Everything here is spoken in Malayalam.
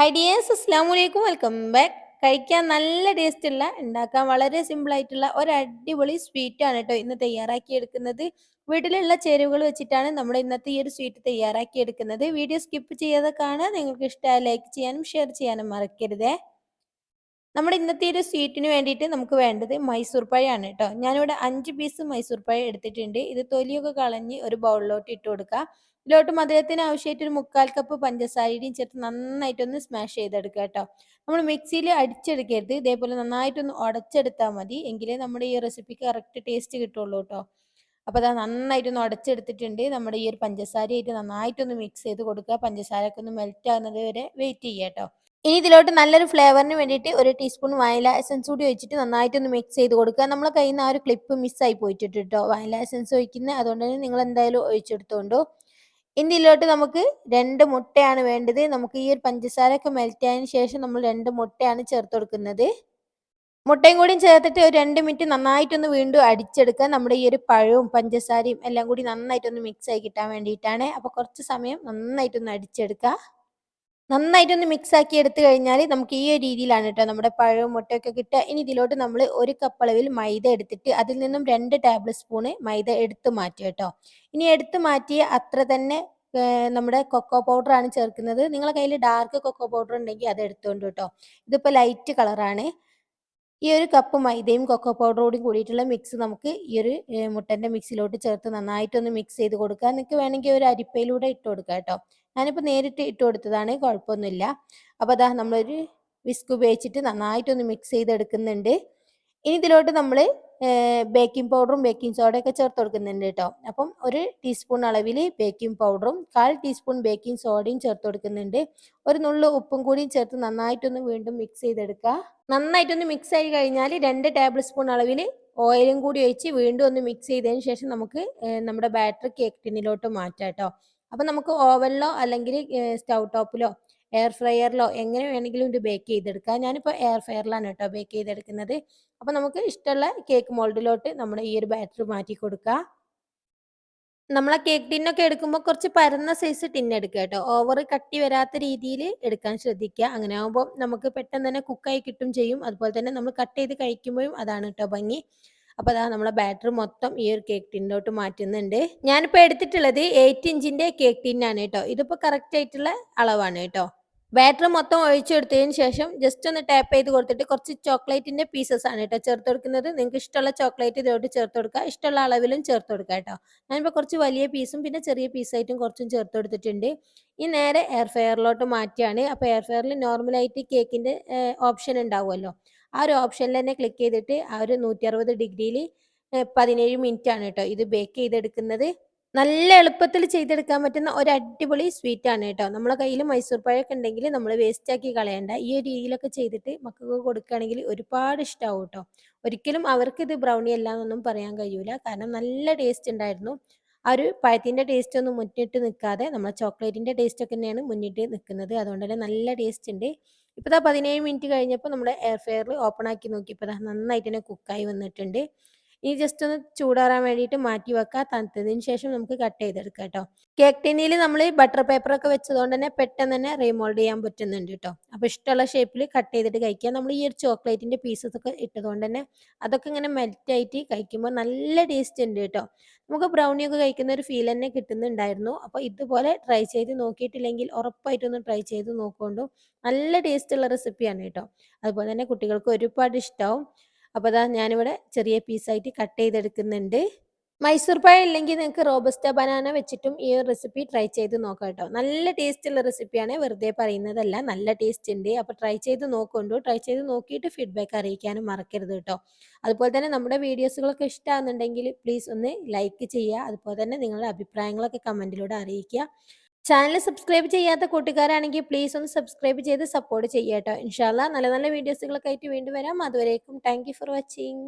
ഹൈ ഡിയേഴ്സ് അസ്സാം വലൈക്കും വെൽക്കം ബാക്ക് കഴിക്കാൻ നല്ല ടേസ്റ്റ് ഉള്ള ഉണ്ടാക്കാൻ വളരെ സിമ്പിൾ ആയിട്ടുള്ള ഒരു അടിപൊളി സ്വീറ്റ് ആണ് കേട്ടോ ഇന്ന് തയ്യാറാക്കി എടുക്കുന്നത്. വീട്ടിലുള്ള ചേരുവകൾ വെച്ചിട്ടാണ് നമ്മൾ ഇന്നത്തെ ഈ ഒരു സ്വീറ്റ് തയ്യാറാക്കി എടുക്കുന്നത്. വീഡിയോ സ്കിപ്പ് ചെയ്യാതെ കാണുക. നിങ്ങൾക്ക് ഇഷ്ടമായ ലൈക്ക് ചെയ്യാനും ഷെയർ ചെയ്യാനും മറക്കരുതേ. നമ്മുടെ ഇന്നത്തെ ഒരു സ്വീറ്റിന് വേണ്ടിയിട്ട് നമുക്ക് വേണ്ടത് മൈസൂർ പഴമാണ് കേട്ടോ. ഞാനിവിടെ അഞ്ച് പീസ് മൈസൂർ പഴം എടുത്തിട്ടുണ്ട്. ഇത് തൊലിയൊക്കെ കളഞ്ഞ് ഒരു ബൗളിലോട്ട് ഇട്ട് കൊടുക്കുക ഇതിലോട്ട് മധുരത്തിന് ആവശ്യമായിട്ട് ഒരു മുക്കാൽ കപ്പ് പഞ്ചസാരയും ചേർത്ത് നന്നായിട്ടൊന്ന് സ്മാഷ് ചെയ്തെടുക്കുക കേട്ടോ. നമ്മൾ മിക്സിയിൽ അടിച്ചെടുക്കരുത്. ഇതേപോലെ നന്നായിട്ടൊന്ന് ഉടച്ചെടുത്താൽ മതി. എങ്കിലേ നമ്മുടെ ഈ റെസിപ്പിക്ക് കറക്റ്റ് ടേസ്റ്റ് കിട്ടുള്ളൂ കേട്ടോ. അപ്പോൾ അത് നന്നായിട്ടൊന്ന് ഉടച്ചെടുത്തിട്ടുണ്ട്. നമ്മുടെ ഈ ഒരു പഞ്ചസാരയായിട്ട് നന്നായിട്ടൊന്ന് മിക്സ് ചെയ്ത് കൊടുക്കുക പഞ്ചസാരയൊക്കെ ഒന്ന് മെൽറ്റ് ആകുന്നത് വരെ വെയിറ്റ് ചെയ്യുക കേട്ടോ. ഇനി ഇതിലോട്ട് നല്ലൊരു ഫ്ലേവറിന് വേണ്ടിയിട്ട് ഒരു ടീസ്പൂൺ വാനില എസൻസ് കൂടി ഒഴിച്ചിട്ട് നന്നായിട്ടൊന്ന് മിക്സ് ചെയ്ത് കൊടുക്കുക. നമ്മളെ കയ്യിൽ നിന്ന് ആ ഒരു ക്ലിപ്പ് മിസ്സായി പോയിട്ടുണ്ട് കേട്ടോ. വാനില എസൻസ് ഒഴിക്കുന്നത് അതുകൊണ്ട് തന്നെ നിങ്ങൾ എന്തായാലും ഒഴിച്ചെടുത്തോണ്ടോ. ഇതിലോട്ട് നമുക്ക് രണ്ട് മുട്ടയാണ് വേണ്ടത്. നമുക്ക് ഈ ഒരു പഞ്ചസാരയൊക്കെ മെൽറ്റ് ആയതിനു ശേഷം നമ്മൾ രണ്ട് മുട്ടയാണ് ചേർത്ത് കൊടുക്കുന്നത്. മുട്ടയും കൂടിയും ചേർത്തിട്ട് ഒരു രണ്ട് മിനിറ്റ് നന്നായിട്ടൊന്ന് വീണ്ടും അടിച്ചെടുക്കുക. നമ്മുടെ ഈ ഒരു പഴവും പഞ്ചസാരയും എല്ലാം കൂടി നന്നായിട്ടൊന്ന് മിക്സ് ആയി കിട്ടാൻ വേണ്ടിയിട്ടാണ്. അപ്പോൾ കുറച്ച് സമയം നന്നായിട്ടൊന്ന് അടിച്ചെടുക്കുക. നന്നായിട്ടൊന്ന് മിക്സ് ആക്കി എടുത്തു കഴിഞ്ഞാൽ നമുക്ക് ഈ ഒരു രീതിയിലാണ് കേട്ടോ നമ്മുടെ പഴവും മുട്ടയൊക്കെ കിട്ടുക. ഇനി ഇതിലോട്ട് നമ്മൾ ഒരു കപ്പ് അളവിൽ മൈദ എടുത്തിട്ട് അതിൽ നിന്നും രണ്ട് ടേബിൾ സ്പൂണ് മൈദ എടുത്തു മാറ്റി കേട്ടോ ഇനി എടുത്തു മാറ്റിയ അത്ര തന്നെ നമ്മുടെ കൊക്കോ പൗഡർ ആണ് ചേർക്കുന്നത്. നിങ്ങളെ കയ്യിൽ ഡാർക്ക് കൊക്കോ പൗഡർ ഉണ്ടെങ്കിൽ അത് എടുത്തുകൊണ്ട് കേട്ടോ ഇതിപ്പോൾ ലൈറ്റ് കളറാണ് ഈ ഒരു കപ്പ് മൈദയും കൊക്കോ പൗഡറോടും കൂടിയിട്ടുള്ള മിക്സ് നമുക്ക് ഈ ഒരു മുട്ടന്റെ മിക്സിലോട്ട് ചേർത്ത് നന്നായിട്ടൊന്ന് മിക്സ് ചെയ്ത് കൊടുക്കുക. നിങ്ങൾക്ക് വേണമെങ്കിൽ ഒരു അരിപ്പയിലൂടെ ഇട്ട് കൊടുക്കുക കേട്ടോ ഞാനിപ്പോൾ നേരിട്ട് ഇട്ട് കൊടുത്തതാണ് കുഴപ്പമൊന്നുമില്ല അപ്പോൾ അതാ നമ്മളൊരു വിസ്ക് ഉപയോഗിച്ചിട്ട് നന്നായിട്ടൊന്ന് മിക്സ് ചെയ്തെടുക്കുന്നുണ്ട്. ഇനി ഇതിലോട്ട് നമ്മൾ ബേക്കിംഗ് പൗഡറും ബേക്കിംഗ് സോഡയൊക്കെ ചേർത്ത് കൊടുക്കുന്നുണ്ട് കേട്ടോ. അപ്പം ഒരു ടീസ്പൂൺ അളവിൽ ബേക്കിംഗ് പൗഡറും കാൽ ടീസ്പൂൺ ബേക്കിംഗ് സോഡയും ചേർത്ത് കൊടുക്കുന്നുണ്ട്. ഒരു നുള്ളു ഉപ്പും കൂടി ചേർത്ത് നന്നായിട്ടൊന്ന് വീണ്ടും മിക്സ് ചെയ്തെടുക്കുക. നന്നായിട്ടൊന്ന് മിക്സ് ആയി കഴിഞ്ഞാൽ രണ്ട് ടേബിൾ സ്പൂൺ അളവിൽ ഓയിലും കൂടി ഒഴിച്ച് വീണ്ടും ഒന്ന് മിക്സ് ചെയ്തതിന് ശേഷം നമുക്ക് നമ്മുടെ ബാറ്റർ കേക്ക് ടിന്നിലോട്ട് മാറ്റാം കേട്ടോ. അപ്പം നമുക്ക് ഓവനിലോ അല്ലെങ്കിൽ സ്റ്റൗ ടോപ്പിലോ എയർ ഫ്രയറിലോ എങ്ങനെ വേണമെങ്കിലും ഇത് ബേക്ക് ചെയ്തെടുക്കാം. ഞാനിപ്പോൾ എയർ ഫ്രയറിലാണ് കേട്ടോ ബേക്ക് ചെയ്തെടുക്കുന്നത്. അപ്പോൾ നമുക്ക് ഇഷ്ടമുള്ള കേക്ക് മോൾഡിലോട്ട് നമ്മൾ ഈ ഒരു ബാറ്റർ മാറ്റി കൊടുക്കാം. നമ്മളെ കേക്ക് ടിന്നൊക്കെ എടുക്കുമ്പോൾ കുറച്ച് പരന്ന സൈസ് ടിൻ എടുക്കുക കേട്ടോ. ഓവർ കട്ടി വരാത്ത രീതിയിൽ എടുക്കാൻ ശ്രദ്ധിക്കുക. അങ്ങനെ ആകുമ്പോൾ നമുക്ക് പെട്ടെന്ന് തന്നെ കുക്കായി കിട്ടും ചെയ്യും. അതുപോലെ തന്നെ നമ്മൾ കട്ട് ചെയ്ത് കഴിക്കുമ്പോഴും അതാണ് കേട്ടോ ഭംഗി. അപ്പോൾ അതാ നമ്മളെ ബാറ്ററി മൊത്തം ഈ ഒരു കേക്ക് ടിന്നിലോട്ട് മാറ്റുന്നുണ്ട്. ഞാനിപ്പോൾ എടുത്തിട്ടുള്ളത് എയ്റ്റ് ഇഞ്ചിന്റെ കേക്ക് ടിന്നാണ് കേട്ടോ ഇതിപ്പോൾ കറക്റ്റ് ആയിട്ടുള്ള അളവാണ് കേട്ടോ ബാറ്ററി മൊത്തം ഒഴിച്ചെടുത്തതിന് ശേഷം ജസ്റ്റ് ഒന്ന് ടാപ്പ് ചെയ്ത് കൊടുത്തിട്ട് കുറച്ച് ചോക്ലേറ്റിന്റെ പീസസ് ആണ് കേട്ടോ ചേർത്ത് കൊടുക്കുന്നത്. നിങ്ങൾക്ക് ഇഷ്ടമുള്ള ചോക്ലേറ്റ് ഇതോട്ട് ചേർത്ത് കൊടുക്കുക. ഇഷ്ടമുള്ള അളവിലും ചേർത്ത് കൊടുക്കുക കേട്ടോ ഞാനിപ്പോൾ കുറച്ച് വലിയ പീസും പിന്നെ ചെറിയ പീസായിട്ടും കുറച്ചും ചേർത്ത് കൊടുത്തിട്ടുണ്ട്. ഈ നേരെ എയർ ഫെയറിലോട്ട് മാറ്റിയാണ്. അപ്പോൾ എയർ ഫെയറിൽ നോർമലായിട്ട് കേക്കിന്റെ ഓപ്ഷൻ ഉണ്ടാവുമല്ലോ. ആ ഒരു ഓപ്ഷനിൽ തന്നെ ക്ലിക്ക് ചെയ്തിട്ട് ആ ഒരു നൂറ്റി അറുപത് ഡിഗ്രിയിൽ പതിനേഴ് മിനിറ്റ് ആണ് കേട്ടോ ഇത് ബേക്ക് ചെയ്തെടുക്കുന്നത്. നല്ല എളുപ്പത്തിൽ ചെയ്തെടുക്കാൻ പറ്റുന്ന ഒരു അടിപൊളി സ്വീറ്റ് ആണ് കേട്ടോ. നമ്മളെ കയ്യിൽ മൈസൂർ പഴമൊക്കെ ഉണ്ടെങ്കിൽ നമ്മൾ വേസ്റ്റ് ആക്കി കളയണ്ട. ഈ ഒരു രീതിയിലൊക്കെ ചെയ്തിട്ട് മക്കൾക്ക് കൊടുക്കുകയാണെങ്കിൽ ഒരുപാട് ഇഷ്ടമാവും കേട്ടോ. ഒരിക്കലും അവർക്ക് ഇത് ബ്രൗണി അല്ല എന്നൊന്നും പറയാൻ കഴിയൂല. കാരണം നല്ല ടേസ്റ്റ് ഉണ്ടായിരുന്നു. ആ ഒരു പഴത്തിന്റെ ടേസ്റ്റ് ഒന്നും മുന്നിട്ട് നിൽക്കാതെ നമ്മൾ ചോക്ലേറ്റിന്റെ ടേസ്റ്റ് ഒക്കെ തന്നെയാണ് മുന്നിട്ട് നിൽക്കുന്നത്. അതുകൊണ്ട് തന്നെ നല്ല ടേസ്റ്റ് ഉണ്ട്. ഇപ്പോൾ പതിനേഴ് മിനിറ്റ് കഴിഞ്ഞപ്പോൾ നമ്മുടെ എയർ ഫെയറിൽ ഓപ്പൺ ആക്കി നോക്കിയപ്പോൾ നന്നായിട്ട് തന്നെ കുക്കായി വന്നിട്ടുണ്ട്. ഇനി ജസ്റ്റ് ഒന്ന് ചൂടാറാൻ വേണ്ടിയിട്ട് മാറ്റി വെക്കുക തണുത്തതിന് ശേഷം നമുക്ക് കട്ട് ചെയ്തെടുക്കാം കേട്ടോ കേക്ക് ടിന്നിൽ നമ്മൾ ബട്ടർ പേപ്പർ ഒക്കെ വെച്ചതുകൊണ്ട് തന്നെ പെട്ടെന്ന് തന്നെ റീമോൾഡ് ചെയ്യാൻ പറ്റുന്നുണ്ട് കേട്ടോ അപ്പോൾ ഇഷ്ടമുള്ള ഷേപ്പിൽ കട്ട് ചെയ്തിട്ട് കഴിക്കുക. നമ്മൾ ഈ ഒരു ചോക്ലേറ്റിന്റെ പീസസ് ഒക്കെ ഇട്ടതുകൊണ്ട് തന്നെ അതൊക്കെ ഇങ്ങനെ മെൽറ്റ് ആയിട്ട് കഴിക്കുമ്പോൾ നല്ല ടേസ്റ്റ് ഉണ്ട് കേട്ടോ നമുക്ക് ബ്രൗണി ഒക്കെ കഴിക്കുന്ന ഒരു ഫീൽ തന്നെ കിട്ടുന്നുണ്ടായിരുന്നു. അപ്പോൾ ഇതുപോലെ ട്രൈ ചെയ്ത് നോക്കിയിട്ടില്ലെങ്കിൽ ഉറപ്പായിട്ടൊന്ന് ട്രൈ ചെയ്ത് നോക്കൊണ്ടു. നല്ല ടേസ്റ്റ് ഉള്ള റെസിപ്പിയാണ് കേട്ടോ അതുപോലെ തന്നെ കുട്ടികൾക്ക് ഒരുപാട് ഇഷ്ടമാവും അപ്പോൾ അതാ ഞാനിവിടെ ചെറിയ പീസായിട്ട് കട്ട് ചെയ്തെടുക്കുന്നുണ്ട്. മൈസൂർ പായ ഇല്ലെങ്കിൽ നിങ്ങൾക്ക് റോബസ്റ്റ ബനാന വെച്ചിട്ടും ഈ ഒരു റെസിപ്പി ട്രൈ ചെയ്ത് നോക്കാം കേട്ടോ. നല്ല ടേസ്റ്റ് ഉള്ള റെസിപ്പിയാണ് വെറുതെ പറയുന്നതല്ല. നല്ല ടേസ്റ്റ് ഉണ്ട്. അപ്പോൾ ട്രൈ ചെയ്ത് നോക്കൊണ്ടു ട്രൈ ചെയ്ത് നോക്കിയിട്ട് ഫീഡ്ബാക്ക് അറിയിക്കാനും മറക്കരുത് കേട്ടോ. അതുപോലെ തന്നെ നമ്മുടെ വീഡിയോസുകളൊക്കെ ഇഷ്ടമാകുന്നുണ്ടെങ്കിൽ പ്ലീസ് ഒന്ന് ലൈക്ക് ചെയ്യുക. അതുപോലെ തന്നെ നിങ്ങളുടെ അഭിപ്രായങ്ങളൊക്കെ കമന്റിലൂടെ അറിയിക്കുക. ചാനൽ സബ്സ്ക്രൈബ് ചെയ്യാത്ത കൂട്ടുകാരാണെങ്കിൽ പ്ലീസ് ഒന്ന് സബ്സ്ക്രൈബ് ചെയ്ത് സപ്പോർട്ട് ചെയ്യാട്ടോ. ഇൻഷാല്ല നല്ല നല്ല വീഡിയോസുകളൊക്കെ ആയിട്ട് വീണ്ടും വരാം. അതുവരേക്കും താങ്ക് ഫോർ വാച്ചിങ്